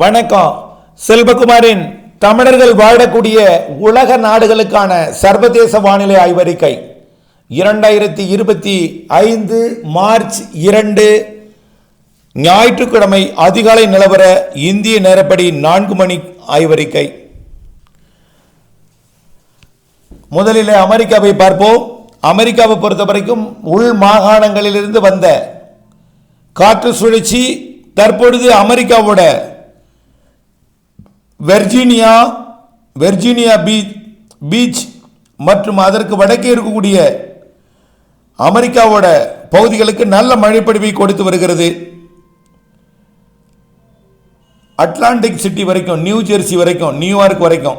வணக்கம். செல்வகுமாரின் தமிழர்கள் வாழக்கூடிய உலக நாடுகளுக்கான சர்வதேச வானிலை ஆய்வறிக்கை. இரண்டாயிரத்தி இருபத்தி ஐந்து மார்ச் இரண்டு ஞாயிற்றுக்கிழமை அதிகாலை நிலவர இந்திய நேரப்படி நான்கு மணி ஆய்வறிக்கை. முதலில் அமெரிக்காவை பார்ப்போம். அமெரிக்காவை பொறுத்த வரைக்கும் உள் மாகாணங்களிலிருந்து வந்த காற்று சுழற்சி தற்பொழுது அமெரிக்காவோட வெர்ஜீனியா வெர்ஜீனியா பீச் பீச் மற்றும் அதற்கு வடக்கே இருக்கக்கூடிய அமெரிக்காவோட பகுதிகளுக்கு நல்ல மழைப்படிவை கொடுத்து வருகிறது. அட்லாண்டிக் சிட்டி வரைக்கும் நியூ ஜெர்சி வரைக்கும் நியூயார்க் வரைக்கும்.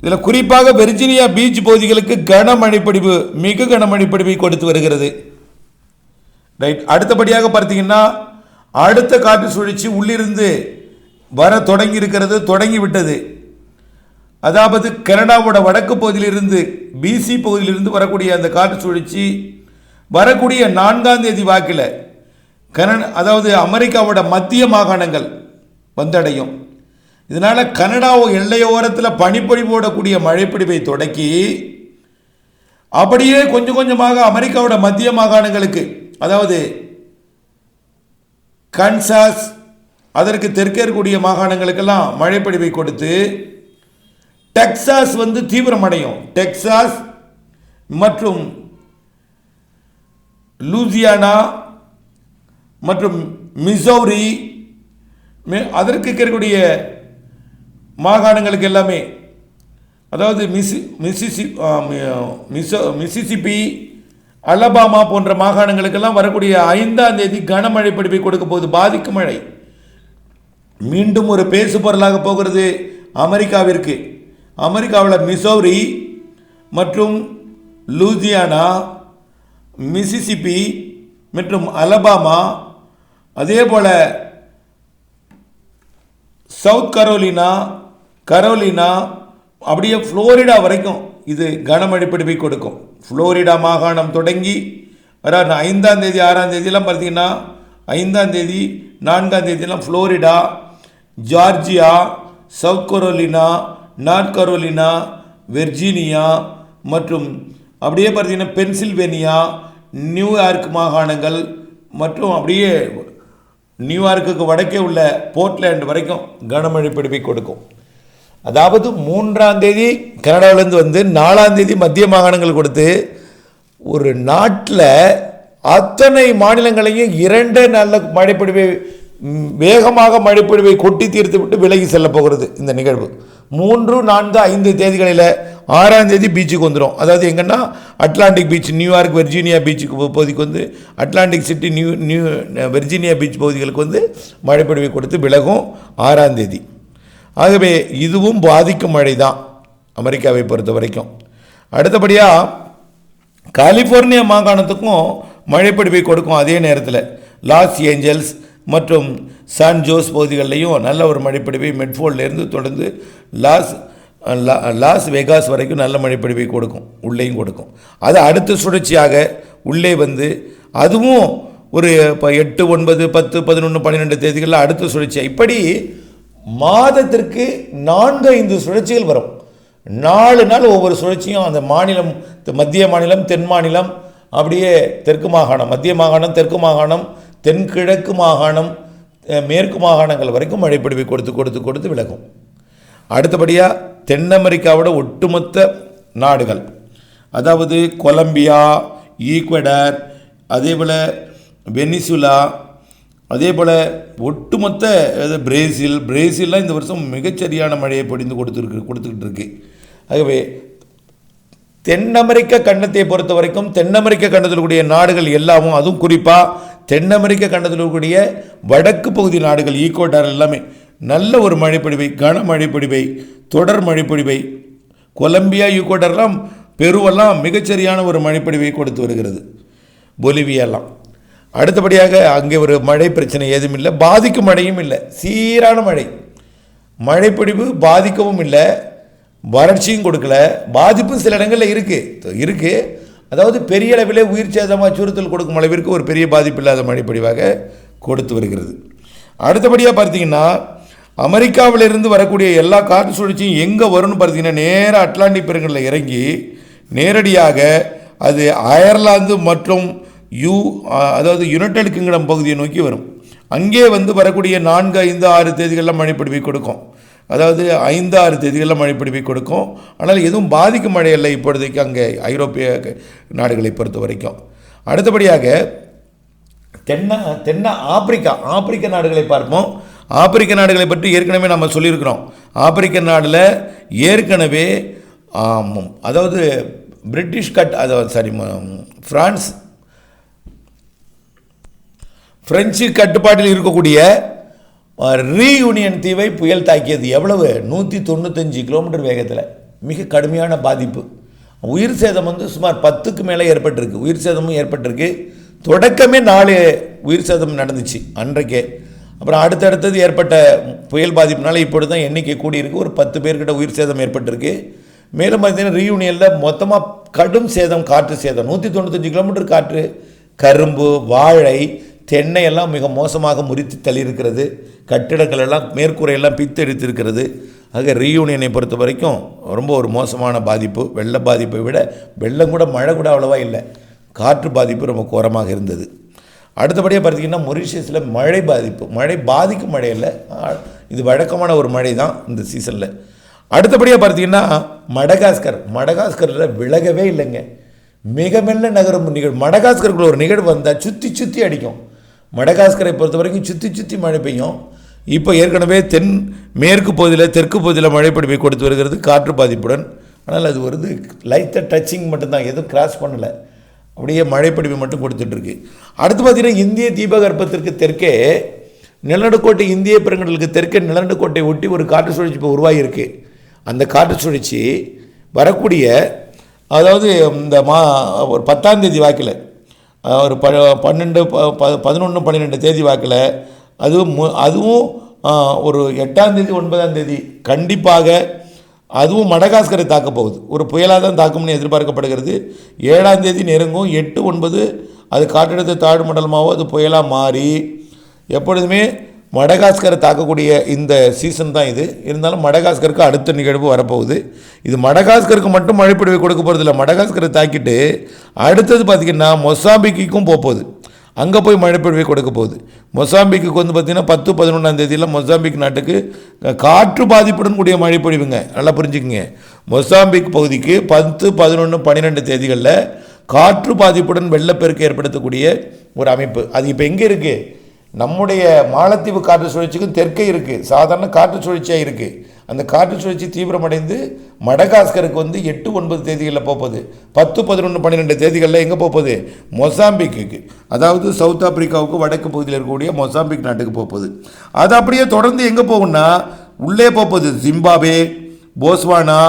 இதில் குறிப்பாக வெர்ஜீனியா பீச் பகுதிகளுக்கு கனமழைப்படிவு மிக கனமழைப்படிவை கொடுத்து வருகிறது. ரைட் அடுத்தபடியாக பார்த்தீங்கன்னா அடுத்த காற்று சுழற்சி உள்ளிருந்து வர தொடங்கி இருக்கிறது தொடங்கி விட்டது அதாவது கனடாவோட வடக்கு பகுதியிலிருந்து பிசி பகுதியிலிருந்து வரக்கூடிய அந்த காற்று சுழற்சி வரக்கூடிய நான்காம் தேதி வாக்கில் கனடா அதாவது அமெரிக்காவோட மத்திய மாகாணங்கள் வந்தடையும். இதனால் கனடா எல்லையோரத்தில் பனிப்பொழிவோடக்கூடிய மழைப்பிடிவை தொடக்கி அப்படியே கொஞ்சம் கொஞ்சமாக அமெரிக்காவோட மத்திய மாகாணங்களுக்கு அதாவது கன்சாஸ் அதற்கு தெற்கே இருக்கக்கூடிய மாகாணங்களுக்கெல்லாம் மழைப்பொழிவை கொடுத்து டெக்சாஸ் வந்து தீவிரமடையும். டெக்சாஸ் மற்றும் லூசியானா மற்றும் மிசௌரி அதற்கு இருக்கக்கூடிய மாகாணங்களுக்கு எல்லாமே அதாவது மிசி மிசிசி ஆ, மிசோ அலபாமா போன்ற மாகாணங்களுக்கெல்லாம் வரக்கூடிய ஐந்தாம் தேதி கனமழை பிடிப்பை கொடுக்க போகுது பாதிக்கும் மழை. மீண்டும் ஒரு பேசு பொருளாக போகிறது அமெரிக்காவிற்கு. அமெரிக்காவில் மிசௌரி மற்றும் லூசியானா மிசிசிப்பி மற்றும் அலபாமா அதே போல் சவுத் கரோலினா கரோலினா அப்படியே ஃப்ளோரிடா வரைக்கும் இது கனமழை பிடிப்பை கொடுக்கும். ஃப்ளோரிடா மாகாணம் தொடங்கி அதாவது ஐந்தாம் தேதி ஆறாம் தேதியெல்லாம் பார்த்தீங்கன்னா ஐந்தாம் தேதி நான்காம் தேதியெல்லாம் Florida Georgia South Carolina North Carolina Virginia மற்றும் அப்படியே பார்த்தீங்கன்னா பென்சில்வேனியா நியூயார்க் மாகாணங்கள் மற்றும் அப்படியே நியூயார்க்குக்கு வடக்கே உள்ள போர்ட்லேண்ட் வரைக்கும் கனமழை பிடிப்பை கொடுக்கும். அதாவது மூன்றாம் தேதி கனடாவிலேருந்து வந்து நாலாம் தேதி மத்திய மாகாணங்கள் கொடுத்து ஒரு நாட்டில் அத்தனை மாநிலங்களையும் இரண்டு நல்ல மழைப்பொழிவை வேகமாக மழைப்பொழிவை கொட்டி தீர்த்து விட்டு விலகி செல்ல போகிறது இந்த நிகழ்வு. மூன்று நான்கு ஐந்து தேதிகளில் ஆறாம் தேதி பீச்சுக்கு வந்துடும் அதாவது எங்கன்னா அட்லாண்டிக் பீச் நியூயார்க் வெர்ஜீனியா பீச்சுக்கு பகுதிக்கு வந்து Atlantic City New New Virginia Beach பகுதிகளுக்கு வந்து மழைப்பொழிவை கொடுத்து விலகும் ஆறாம் தேதி. ஆகவே இதுவும் பாதிக்கும் மழை தான் அமெரிக்காவை பொறுத்த வரைக்கும். அடுத்தபடியாக கலிஃபோர்னியா மாகாணத்துக்கும் மழைப்பொழிவை கொடுக்கும் அதே நேரத்தில். லாஸ் ஏஞ்சல்ஸ் மற்றும் சான் ஜோஸ் பகுதிகளிலையும் நல்ல ஒரு மழைப்பிடிவை மெட்ஃபோல்ட்லேருந்து தொடர்ந்து லாஸ் லாஸ் வெகாஸ் வரைக்கும் நல்ல மழைப்பிடிவை கொடுக்கும் உள்ளேயும் கொடுக்கும். அது அடுத்த சுழற்சியாக உள்ளே வந்து அதுவும் ஒரு இப்போ எட்டு ஒன்பது பத்து பதினொன்று பன்னிரெண்டு தேதிகளில் அடுத்த சுழற்சி. இப்படி மாதத்திற்கு நான்கு ஐந்து சுழற்சிகள் வரும். நாலு நாள் ஒவ்வொரு சுழற்சியும் அந்த மாநிலம் மத்திய மாநிலம் தென் மாநிலம் அப்படியே தெற்கு மாகாணம் மத்திய மாகாணம் தெற்கு மாகாணம் தென்கிழக்கு மாகாணம் மேற்கு மாகாணங்கள் வரைக்கும் மழைப்பிடிவை கொடுத்து கொடுத்து கொடுத்து விலகும். அடுத்தபடியாக தென் அமெரிக்காவோட ஒட்டுமொத்த நாடுகள். அதாவது கொலம்பியா ஈக்வடர் அதே போல் வெனிசுலா அதே போல் ஒட்டுமொத்த பிரேசில் பிரேசில்லாம் இந்த வருஷம் மிகச்சரியான மழையை பொடிந்து கொடுத்துருக்கு கொடுத்துக்கிட்டு இருக்கு ஆகவே தென் அமெரிக்க கண்டத்தை பொறுத்த வரைக்கும் தென் அமெரிக்க கண்டத்தில் கூடிய நாடுகள் எல்லாமும் அதுவும் குறிப்பாக தென் அமெரிக்க கண்டத்தில் இருக்கக்கூடிய வடக்கு பகுதி நாடுகள் ஈக்குவட்டார் எல்லாமே நல்ல ஒரு மழைப்பொழிவை கன மழைப்பொழிவை தொடர் மழைப்பொழிவை கொலம்பியா ஈக்குவட்டர்லாம் பெருவெல்லாம் மிகச்சரியான ஒரு மழைப்பொழிவை கொடுத்து வருகிறது. பொலிவியாலாம் அடுத்தபடியாக அங்கே ஒரு மழை பிரச்சனை ஏதும் இல்லை. பாதிக்கும் மழையும் இல்லை. சீரான மழை. மழைப்பொழிவு பாதிக்கவும் இல்லை. வறட்சியும் கொடுக்கல. பாதிப்பும் சில இடங்களில் இருக்குது இருக்குது அதாவது பெரிய அளவிலே உயிர் சேதம் அச்சுறுத்தல் கொடுக்கும் அளவிற்கு ஒரு பெரிய பாதிப்பு இல்லாத மழைப்பொழிவாக கொடுத்து வருகிறது. அடுத்தபடியாக பார்த்தீங்கன்னா அமெரிக்காவிலிருந்து வரக்கூடிய எல்லா காற்று சுழற்சியும் எங்கே வரும்னு பார்த்தீங்கன்னா நேராக அட்லாண்டிக் பெருங்கடலில் இறங்கி நேரடியாக அது அயர்லாந்து மற்றும் யூ அதாவது யுனைடெட் கிங்டம் பகுதியை நோக்கி வரும். அங்கே வந்து வரக்கூடிய நான்கு ஐந்து ஆறு தேதிகளில் மழைப்பிடிவை கொடுக்கும். அதாவது ஐந்து ஆறு தேதிகளில் மழைப்பிடிவை கொடுக்கும். ஆனால் எதுவும் பாதிக்கும் மழையில்லை இப்பொழுதைக்கு அங்கே ஐரோப்பிய நாடுகளை பொறுத்த வரைக்கும். அடுத்தபடியாக தென்ன தென்ன ஆப்பிரிக்கா ஆப்பிரிக்க நாடுகளை பார்ப்போம். ஆப்பிரிக்க நாடுகளை பற்றி ஏற்கனவே நம்ம சொல்லியிருக்கிறோம். ஆப்பிரிக்க நாடில் ஏற்கனவே ஆமாம் அதாவது பிரிட்டிஷ் கட் அதாவது சாரி ஃப்ரான்ஸ் ஃப்ரெஞ்சு கட்டுப்பாட்டில் இருக்கக்கூடிய ரீயூனியன் தீவை புயல் தாக்கியது எவ்வளவு? நூற்றி தொண்ணூத்தஞ்சு கிலோமீட்டர் வேகத்தில். மிக கடுமையான பாதிப்பு. உயிர் சேதம் வந்து சுமார் பத்துக்கு மேலே ஏற்பட்டிருக்கு. உயிர் சேதமும் ஏற்பட்டிருக்கு. தொடக்கமே நாலு உயிர் சேதம் நடந்துச்சு அன்றைக்கே. அப்புறம் அடுத்தடுத்தது ஏற்பட்ட புயல் பாதிப்புனால இப்பொழுது தான் எண்ணிக்கை கூடியிருக்கு. ஒரு பத்து பேர்கிட்ட உயிர் சேதம் ஏற்பட்டிருக்கு. மேலும் பார்த்தீங்கன்னா ரீயூனியனில் மொத்தமாக கடும் சேதம் காற்று சேதம். நூற்றி தொண்ணூத்தஞ்சு கிலோமீட்டர் காற்று கரும்பு வாழை தென்னையெல்லாம் மிக மோசமாக முறித்து தள்ளியிருக்கிறது. கட்டிடங்கள் எல்லாம் மேற்கூரையெல்லாம் பித்தெடுத்திருக்கிறது ஆக ரீயூனியனை பொறுத்த வரைக்கும் ரொம்ப ஒரு மோசமான பாதிப்பு. வெள்ள பாதிப்பை விட வெள்ளம் கூட மழை கூட அவ்வளோவா இல்லை. காற்று பாதிப்பு ரொம்ப கோரமாக இருந்தது. அடுத்தபடியாக பார்த்தீங்கன்னா மொரிஷியஸில் மழை பாதிப்பு. மழை பாதிக்கும் மழை இல்லை. இது வழக்கமான ஒரு மழை தான் இந்த சீசனில் அடுத்தபடியாக பார்த்தீங்கன்னா மடகாஸ்கர். மடகாஸ்கரில் விலகவே இல்லைங்க. மிக மெல்ல நகரும் நிகழ்வு. மடகாஸ்கருக்குள்ள ஒரு நிகழ்வு வந்தால் சுற்றி சுற்றி அடிக்கும். மடகாஸ்கரை பொறுத்த வரைக்கும் சுற்றி சுற்றி மழை பெய்யும். இப்போ ஏற்கனவே தென் மேற்கு பகுதியில் தெற்கு பகுதியில் மழை கொடுத்து வருகிறது காற்று பாதிப்புடன். ஆனால் அது வருது லைட்டாக டச்சிங் மட்டும்தான் எதுவும் கிராஸ் பண்ணலை. அப்படியே மழைப்பொழிவு மட்டும் கொடுத்துட்ருக்கு அடுத்து பார்த்திங்கன்னா இந்திய தீபகற்பத்திற்கு தெற்கே நிலநடுக்கோட்டை இந்திய பெருங்கடலுக்கு தெற்கே நிலநடுக்கோட்டை ஒட்டி ஒரு காற்று சுழற்சி இப்போ உருவாகியிருக்கு. அந்த காற்று சுழற்சி வரக்கூடிய அதாவது இந்த மா ஒரு பத்தாம் தேதி வாக்கில் ஒரு ப பன்னெண்டு ப பதினொன்று பன்னிரெண்டு தேதி வாக்கில் அதுவும் மு- அதுவும் ஒரு எட்டாம் தேதி ஒன்பதாம் தேதி கண்டிப்பாக அதுவும் மடகாஸ்கரை தாக்கப் போகுது. ஒரு புயலாக தான் தாக்கும்னு எதிர்பார்க்கப்படுகிறது. ஏழாம் தேதி நெருங்கும். எட்டு ஒன்பது அது காற்றழுத்த தாழ்வு மண்டலமாகவோ அது புயலாக மாறி எப்பொழுதுமே மடகாஸ்கரை தாக்கக்கூடிய இந்த சீசன் தான் இது. இருந்தாலும் மடகாஸ்கருக்கு அடுத்த நிகழ்வு வரப்போகுது. இது மடகாஸ்கருக்கு மட்டும் மழைப்பொழிவை கொடுக்க போகிறதில்ல மடகாஸ்கரை தாக்கிட்டு அடுத்தது பார்த்திங்கன்னா மொசாம்பிக்கும் போகுது. அங்கே போய் மழைப்பொழிவை கொடுக்க போகுது. மொசாம்பிக்கு வந்து பார்த்திங்கன்னா பத்து பதினொன்றாம் தேதியில் மொசாம்பிக் நாட்டுக்கு காற்று பாதிப்புடன் கூடிய மழைப்பொழிவுங்க நல்லா புரிஞ்சுக்குங்க. மொசாம்பிக் பகுதிக்கு பத்து பதினொன்று பன்னிரெண்டு தேதிகளில் காற்று பாதிப்புடன் வெள்ளப்பெருக்கு ஏற்படுத்தக்கூடிய ஒரு அமைப்பு. அது இப்போ எங்கே இருக்குது நம்முடைய மாலத்தீவு காற்று சுழற்சிக்கும் தெற்கே இருக்குது சாதாரண காற்று சுழற்சியாக இருக்குது அந்த காற்று சுழற்சி தீவிரமடைந்து மடகாஸ்கருக்கு வந்து எட்டு ஒன்பது தேதிகளில் போகுது பத்து பதினொன்று பன்னிரெண்டு தேதிகளில் எங்கே போகுது மொசாம்பிக்கு அதாவது சவுத் ஆப்பிரிக்காவுக்கு வடக்கு பகுதியில் இருக்கக்கூடிய மொசாம்பிக் நாட்டுக்கு போகுது அது அப்படியே தொடர்ந்து எங்கே போகும்னா உள்ளே போகுது ஜிம்பாபே போஸ்வானா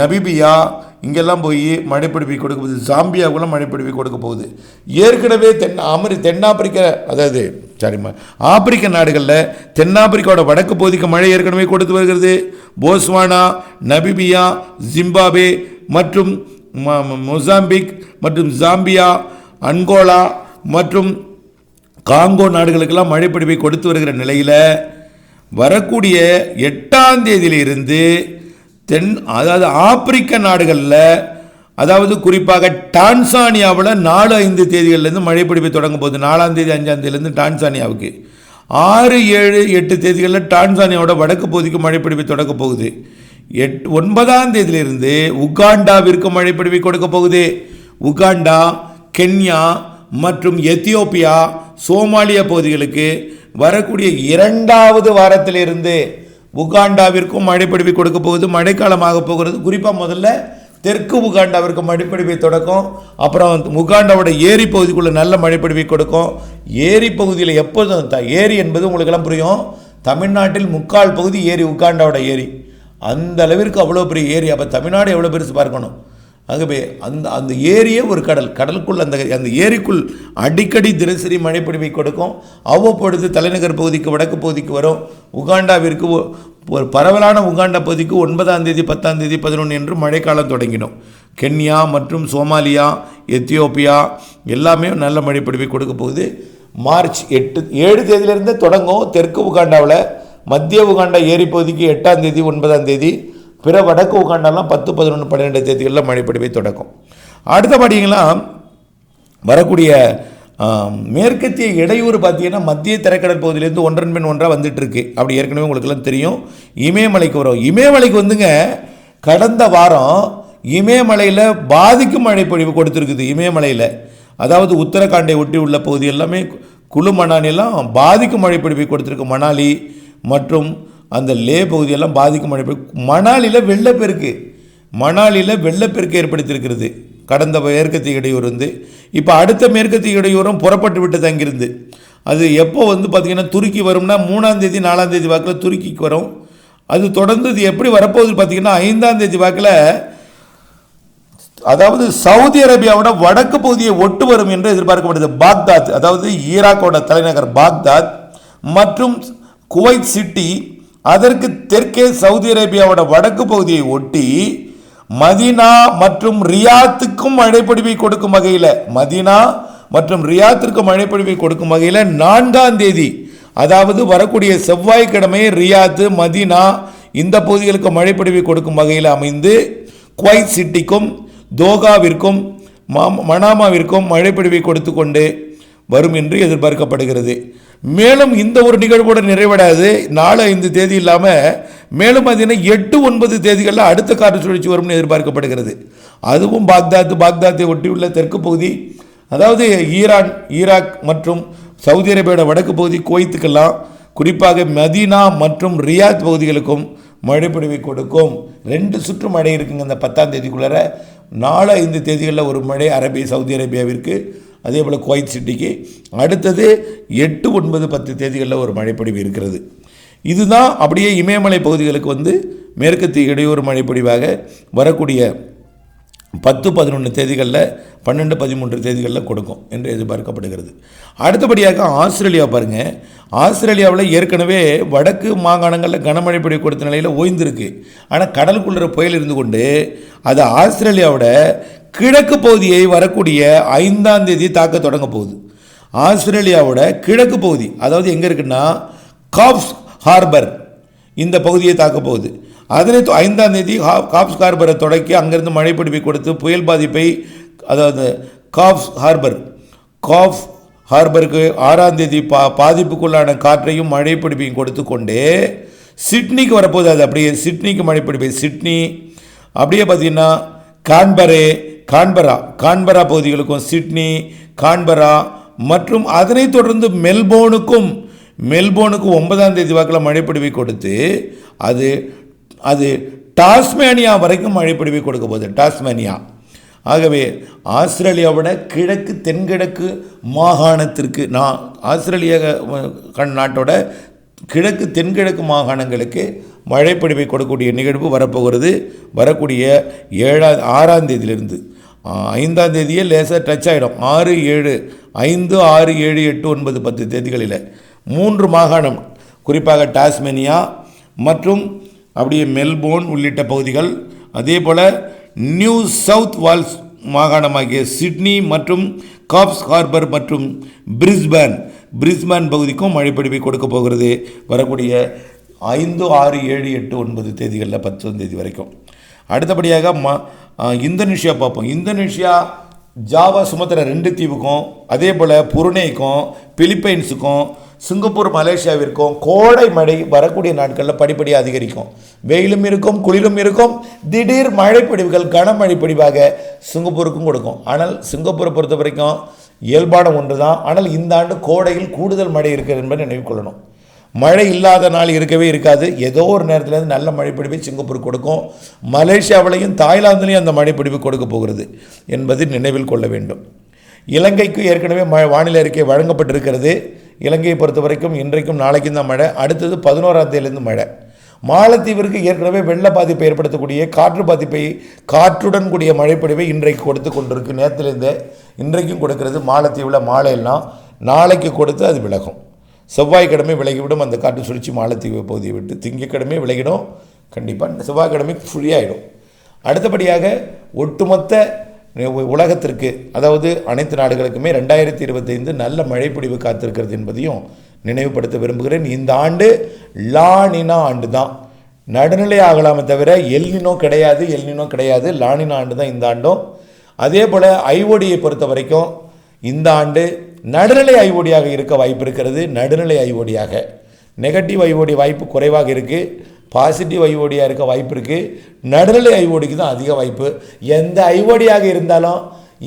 நபிபியா இங்கெல்லாம் போய் மழைப்பிடிப்பை கொடுக்க போகுது. ஜாம்பியாவுக்குலாம் மழைப்பிடிப்பை கொடுக்க போகுது. ஏற்கனவே தென் அமெரி தென்னாப்பிரிக்க அதாவது சரிம்மா ஆப்பிரிக்க நாடுகளில் தென்னாப்பிரிக்காவோட வடக்கு பகுதிக்கு மழை ஏற்கனவே கொடுத்து வருகிறது. போஸ்வானா நபிபியா ஜிம்பாபே மற்றும் மொசாம்பிக் மற்றும் ஜாம்பியா அன்கோலா மற்றும் காங்கோ நாடுகளுக்கெல்லாம் மழைப்பிடிப்பை கொடுத்து வருகிற நிலையில் வரக்கூடிய எட்டாம் தேதியிலிருந்து தென் அதாவது ஆப்பிரிக்க நாடுகளில் அதாவது குறிப்பாக டான்சானியாவில் நாலு ஐந்து தேதிகள்லேருந்து மழைப்பிடிப்பை தொடங்க போகுது. நாலாம் தேதி அஞ்சாம் தேதியிலேருந்து டான்சானியாவுக்கு. ஆறு ஏழு எட்டு தேதிகளில் டான்சானியாவோட வடக்கு பகுதிக்கு மழைப்பிடிப்பை தொடங்க போகுது. எட் ஒன்பதாம் தேதியிலிருந்து உகாண்டாவிற்கு மழைப்பிடிப்பை கொடுக்க போகுது. உகாண்டா கென்யா மற்றும் எத்தியோப்பியா சோமாலியா பகுதிகளுக்கு வரக்கூடிய இரண்டாவது வாரத்திலிருந்து உகாண்டாவிற்கும் மழைப்பிடிப்பை கொடுக்க போகுது. மழைக்காலமாக போகிறது. குறிப்பாக முதல்ல தெற்கு உகாண்டாவிற்கு மழைப்படிவை தொடக்கும். அப்புறம் உகாண்டாவோட ஏரி பகுதிக்குள்ளே நல்ல மழைப்பிடிப்பை கொடுக்கும். ஏரி பகுதியில் எப்போதும் த- ஏரி என்பது உங்களுக்கெல்லாம் புரியும். தமிழ்நாட்டில் முக்கால் பகுதி ஏரி உகாண்டாவோட ஏரி. அந்த அளவிற்கு அவ்வளோ பெரிய ஏரி. அப்போ தமிழ்நாடு எவ்வளோ பெருசு பார்க்கணும். ஆகவே அந்த அந்த ஏரியே ஒரு கடல். கடலுக்குள் அந்த அந்த ஏரிக்குள் அடிக்கடி தினசரி மழைப்பொழிவை கொடுக்கும். அவ்வப்பொழுது தலைநகர் பகுதிக்கு வடக்கு பகுதிக்கு வரும். உகாண்டாவிற்கு ஒரு பரவலான உகாண்டா பகுதிக்கு ஒன்பதாம் தேதி பத்தாம் தேதி பதினொன்று என்று மழைக்காலம் தொடங்கினோம். கென்யா மற்றும் சோமாலியா எத்தியோப்பியா எல்லாமே நல்ல மழைப்பொழிவை கொடுக்க போகுது. மார்ச் எட்டு ஏழு தேதியிலிருந்தே தொடங்கும் தெற்கு உகாண்டாவில். மத்திய உகாண்டா ஏரி பகுதிக்கு எட்டாம் தேதி ஒன்பதாம் தேதி. பிற வடக்கு உகாண்டாலாம் பத்து பதினொன்று பன்னிரெண்டு தேதிகளில் மழைப்பொழிவை தொடக்கும் அடுத்தபடிங்களாம் வரக்கூடிய மேற்கத்திய இடையூறு பார்த்தீங்கன்னா மத்திய திரைக்கடல் பகுதியிலேருந்து ஒன்றன் பின் ஒன்றாக வந்துட்டுருக்கு. அப்படி ஏற்கனவே உங்களுக்கெல்லாம் தெரியும். இமயமலைக்கு வரும். இமயமலைக்கு வந்துங்க கடந்த வாரம் இமயமலையில் பாதிக்கும் மழை பொழிவு கொடுத்துருக்குது இமயமலையில். அதாவது உத்தரகாண்டை ஒட்டி உள்ள பகுதி எல்லாமே குழு மணாலியெல்லாம் பாதிக்கும் மழை பொழிவை கொடுத்துருக்கு. மணாலி மற்றும் அந்த லே பகுதியெல்லாம் பாதிக்கும் மழை பொழிவு. மணாலியில் வெள்ளப்பெருக்கு. மணாலியில் வெள்ளப்பெருக்கு ஏற்படுத்தியிருக்கிறது. கடந்த மேற்கத்திய இடையூறு வந்து இப்போ அடுத்த மேற்கத்திய இடையூறும் புறப்பட்டு விட்டு தங்கியிருந்து. அது எப்போ வந்து பார்த்திங்கன்னா துருக்கி வரும்னா மூணாம் தேதி நாலாம் தேதி வாக்கில் துருக்கிக்கு வரும். அது தொடர்ந்து இது எப்படி வரப்போகுது பார்த்திங்கன்னா ஐந்தாம் தேதி வாக்கில் அதாவது சவுதி அரேபியாவோட வடக்கு பகுதியை ஒட்டு வரும் என்று எதிர்பார்க்கப்படுது. பாக்தாத் அதாவது ஈராக்கோட தலைநகர் பாக்தாத் மற்றும் குவைத் சிட்டி அதற்கு தெற்கே சவுதி அரேபியாவோட வடக்கு பகுதியை ஒட்டி மதீனா மற்றும் ரியாத்துக்கும் மழைப்பொழிவை கொடுக்கும் வகையில் மதீனா மற்றும் ரியாத்திற்கும் மழைப்பொழிவை கொடுக்கும் வகையில் நான்காம் தேதி அதாவது வரக்கூடிய செவ்வாய்க்கிழமை ரியாத்து மதீனா இந்த பகுதிகளுக்கு மழைப்பொழிவை கொடுக்கும் வகையில் அமைந்து குவைத் சிட்டிக்கும் தோகாவிற்கும் மனாமாவிற்கும் மழைப்பொழிவை கொடுத்து கொண்டு வரும் என்று எதிர்பார்க்கப்படுகிறது. மேலும் இந்த ஒரு நிகழ்வுடன் நிறைவடையாது. நாலு ஐந்து தேதி இல்லாமல் மேலும் பார்த்தீங்கன்னா எட்டு ஒன்பது தேதிகளில் அடுத்த காற்று சுழற்சி வரும்னு எதிர்பார்க்கப்படுகிறது. அதுவும் பாக்தாத் பாக்தாத்தை ஒட்டியுள்ள தெற்கு பகுதி அதாவது ஈரான் ஈராக் மற்றும் சவுதி அரேபியாவோட வடக்கு பகுதி குவைத்துக்கெல்லாம் குறிப்பாக மதீனா மற்றும் ரியாத் பகுதிகளுக்கும் மழைப்பொழிவை கொடுக்கும். ரெண்டு சுற்று மழை இருக்குங்க இந்த பத்தாம் தேதிக்குள்ளார. நாலு ஐந்து தேதிகளில் ஒரு மழை அரேபிய சவுதி அரேபியாவிற்கு. அதே போல் குவைத் சிட்டிக்கு அடுத்தது எட்டு ஒன்பது பத்து தேதிகளில் ஒரு மழைப்பொழிவு இருக்கிறது. இதுதான் அப்படியே இமயமலை பகுதிகளுக்கு வந்து மேற்கத்திய இடையூறு மழைப்பொழிவாக வரக்கூடிய பத்து பதினொன்று தேதிகளில் பன்னெண்டு பதிமூன்று தேதிகளில் கொடுக்கும் என்று எதிர்பார்க்கப்படுகிறது. அடுத்தபடியாக ஆஸ்திரேலியா பாருங்கள் ஆஸ்திரேலியாவில் ஏற்கனவே வடக்கு மாகாணங்களில் கனமழை பொழிவு கொடுத்த நிலையில் ஓய்ந்திருக்கு. ஆனால் கடலுக்குள்ளே புயல் இருந்து கொண்டு அது ஆஸ்திரேலியாவோட கிழக்கு பகுதியை வரக்கூடிய ஐந்தாம் தேதி தாக்க தொடங்க போகுது. ஆஸ்திரேலியாவோட கிழக்கு பகுதி அதாவது எங்கே இருக்குன்னா காப்ஸ் ஹார்பர் இந்த பகுதியை தாக்க போகுது. அதனை ஐந்தாம் தேதி காப்ஸ் ஹார்பரை தொடக்கி அங்கேருந்து மழை பிடிப்பை கொடுத்து புயல் பாதிப்பை அதாவது காப்ஸ் ஹார்பர் காஃப் ஹார்பருக்கு ஆறாம் தேதி பா பாதிப்புக்குள்ளான காற்றையும் மழைப்பிடிப்பையும் கொடுத்து கொண்டே சிட்னிக்கு வரப்போகுது. அது அப்படியே சிட்னிக்கு மழைப்பிடிப்பை சிட்னி அப்படியே பார்த்தீங்கன்னா கான்பரே கான்பரா கான்பரா பகுதிகளுக்கும் சிட்னி கான்பரா மற்றும் அதனைத் தொடர்ந்து மெல்போனுக்கும் மெல்போனுக்கு ஒன்பதாம் தேதி வாக்கில் மழைப்பிடிவை கொடுத்து அது அது டாஸ்மேனியா வரைக்கும் மழைப்பிடிவை கொடுக்க போகுது டாஸ்மேனியா. ஆகவே ஆஸ்திரேலியாவோட கிழக்கு தென்கிழக்கு மாகாணத்திற்கு நான் ஆஸ்திரேலியா நாட்டோட கிழக்கு தென்கிழக்கு மாகாணங்களுக்கு மழைப்பொழிவை கொடுக்கக்கூடிய நிகழ்வு வரப்போகிறது. வரக்கூடிய ஏழா ஆறாம் தேதியிலிருந்து. ஐந்தாம் தேதியே லேசாக டச் ஆகிடும் ஆறு ஏழு ஐந்து ஆறு ஏழு எட்டு ஒன்பது பத்து தேதிகளில். மூன்று மாகாணம் குறிப்பாக டாஸ்மேனியா மற்றும் அப்படியே மெல்போர்ன் உள்ளிட்ட பகுதிகள். அதே போல் நியூ சவுத் வால்ஸ் மாகாணமாகிய சிட்னி மற்றும் காப்ஸ் ஹார்பர் மற்றும் பிரிஸ்பேன். பிரிஸ்பேன் பகுதிக்கும் மழைப்பிடிப்பை கொடுக்க போகிறது. வரக்கூடிய ஐந்து ஆறு ஏழு எட்டு ஒன்பது தேதிகளில் பத்தாம் தேதி வரைக்கும். அடுத்தபடியாக ம இந்தோனேஷியா பார்ப்போம். இந்தோனேஷியா ஜாவா சுமத்துற ரெண்டு தீவுக்கும் அதே போல் புருனேக்கும் பிலிப்பைன்ஸுக்கும் சிங்கப்பூர் மலேசியாவிற்கும் கோடை மழை வரக்கூடிய நாட்களில் படிப்படியாக அதிகரிக்கும். வெயிலும் இருக்கும் குளிரும் இருக்கும். திடீர் மழைப்பொடிவுகள் கனமழை பொடிவாக சிங்கப்பூருக்கும் கொடுக்கும். ஆனால் சிங்கப்பூரை பொறுத்த வரைக்கும் இயல்பான ஒன்று தான் ஆனால் இந்த ஆண்டு கோடையில் கூடுதல் மழை இருக்கிறது என்பதை நினைவு கொள்ளணும். மழை இல்லாத நாள் இருக்கவே இருக்காது. ஏதோ ஒரு நேரத்துலேருந்து நல்ல மழைப்பிடிப்பை சிங்கப்பூர் கொடுக்கும். மலேசியாவிலையும் தாய்லாந்துலேயும் அந்த மழைப்பிடிப்பு கொடுக்க போகிறது என்பது நினைவில் கொள்ள வேண்டும். இலங்கைக்கு ஏற்கனவே ம வானிலை அறிக்கை வழங்கப்பட்டிருக்கிறது. இலங்கையை பொறுத்த வரைக்கும் இன்றைக்கும் நாளைக்கும் தான் மழை. அடுத்தது பதினோராம் தேதியிலேருந்து மழை. மாலத்தீவிற்கு ஏற்கனவே வெள்ள பாதிப்பை ஏற்படுத்தக்கூடிய காற்று பாதிப்பை காற்றுடன் கூடிய மழைப்பொழிவை இன்றைக்கு கொடுத்து கொண்டிருக்கு. நேரத்திலேருந்து இன்றைக்கும் கொடுக்கிறது மாலத்தீவில் மாலையெல்லாம். நாளைக்கு கொடுத்து அது விலகும். செவ்வாய்க்கிழமை விலகிவிடும் அந்த காற்று சுழற்சி மாலத்தீவு பகுதியை விட்டு திங்கக்கிழமை விலகிடும். கண்டிப்பாக செவ்வாய்க்கிழமை ஃப்ரீயாகிடும் அடுத்தபடியாக ஒட்டுமொத்த உலகத்திற்கு அதாவது அனைத்து நாடுகளுக்குமே ரெண்டாயிரத்தி இருபத்தைந்து நல்ல மழைப்பொழிவு காத்திருக்கிறது என்பதையும் நினைவுபடுத்த விரும்புகிறேன். இந்த ஆண்டு லானினா ஆண்டு தான் நடுநிலை ஆகலாமே தவிர எல்னினோ கிடையாது எல்னினோ கிடையாது. லானினா ஆண்டு தான் இந்த ஆண்டும். அதே போல் ஐஓடியை பொறுத்த வரைக்கும் இந்த ஆண்டு நடுநிலை ஐஓடியாக இருக்க வாய்ப்பு இருக்கிறது. நடுநிலை ஐஓடியாக நெகட்டிவ் ஐஓடி வாய்ப்பு குறைவாக இருக்குது பாசிட்டிவ் ஐஓடியாக இருக்க வாய்ப்பு இருக்குது நடுநிலை ஐஓடிக்கு தான் அதிக வாய்ப்பு. எந்த ஐஓடியாக இருந்தாலும்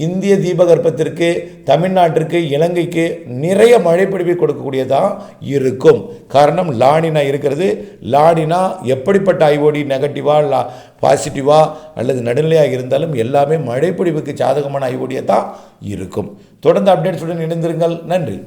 இந்திய தீபகற்பத்திற்கு தமிழ்நாட்டிற்கு இலங்கைக்கு நிறைய மழைப்பிடிப்பை கொடுக்கக்கூடியதாக இருக்கும். காரணம் லானினா இருக்கிறது. லானினா எப்படிப்பட்ட ஐஓடி நெகட்டிவா லா பாசிட்டிவா அல்லது நடுநிலையாக இருந்தாலும் எல்லாமே மழைப்பிடிவுக்கு சாதகமான ஐஓடியாக தான் இருக்கும். தொடர்ந்து அப்டேட்ஸுடன் இணைந்திருங்கள். நன்றி.